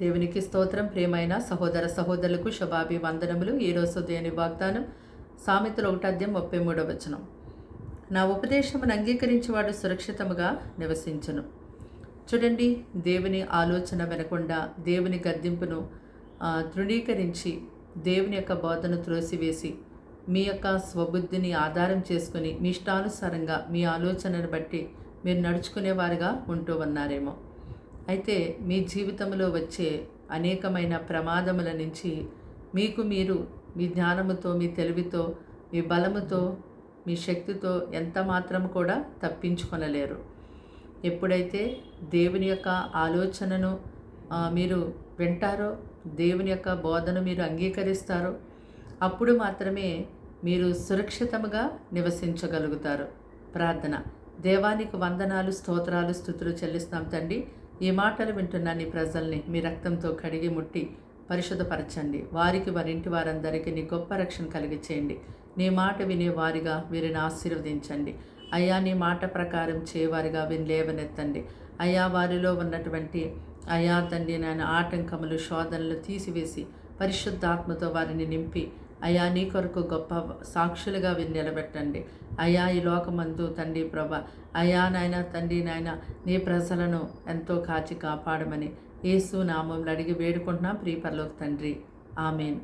దేవునికి స్తోత్రం. ప్రేమైన సహోదర సహోదరులకు శుభాభివందనములు. ఈరోజు దేని వాగ్దానం సామెతలు ఒకటాద్యం ముప్పై మూడో వచనం. నా ఉపదేశమును అంగీకరించేవాడు సురక్షితముగా నివసించను. చూడండి దేవుని ఆలోచన వినకుండా దేవుని గద్దింపును తృణీకరించి దేవుని యొక్క బోధను త్రోసివేసి మీ యొక్క స్వబుద్ధిని ఆధారం చేసుకుని మీ ఇష్టానుసారంగా మీ ఆలోచనను బట్టి మీరు నడుచుకునేవారుగా ఉంటూ ఉన్నారేమో. అయితే మీ జీవితంలో వచ్చే అనేకమైన ప్రమాదముల నుంచి మీకు మీరు మీ జ్ఞానముతో మీ తెలివితో మీ బలముతో మీ శక్తితో ఎంత మాత్రం కూడా తప్పించుకొనలేరు. ఎప్పుడైతే దేవుని యొక్క ఆలోచనను మీరు వింటారో దేవుని యొక్క బోధన మీరు అంగీకరిస్తారో అప్పుడు మాత్రమే మీరు సురక్షితముగా నివసించగలుగుతారు. ప్రార్థన. దేవానికి వందనాలు స్తోత్రాలు స్థుతులు చెల్లిస్తాం తండ్రి. ఈ మాటలు వింటున్న నీ ప్రజల్ని మీ రక్తంతో కడిగి ముట్టి పరిశుద్ధపరచండి. వారికి వారి ఇంటి వారందరికీ నీ గొప్ప రక్షణ కలిగి చేయండి నీ మాట వినే వారిగా వీరిని ఆశీర్వదించండి. అయ్యా నీ మాట ప్రకారం చేయవారిగా వీరిని లేవనెత్తండి. అయ్యా వారిలో ఉన్నటువంటి అయా తండ్రి నాయన ఆటంకములు శోధనలు తీసివేసి పరిశుద్ధాత్మతో వారిని నింపి అయా నీ కొరకు గొప్ప సాక్షులుగా వీళ్ళు నిలబెట్టండి. అయా ఈ లోకమందు తండ్రి ప్రభ అయా నాయన తండ్రి నాయన నీ ప్రజలను ఎంతో కాచి కాపాడమని యేసు నామంలో అడిగి వేడుకుంటున్నాం. ప్రియపరలోకి తండ్రి ఆమెన్.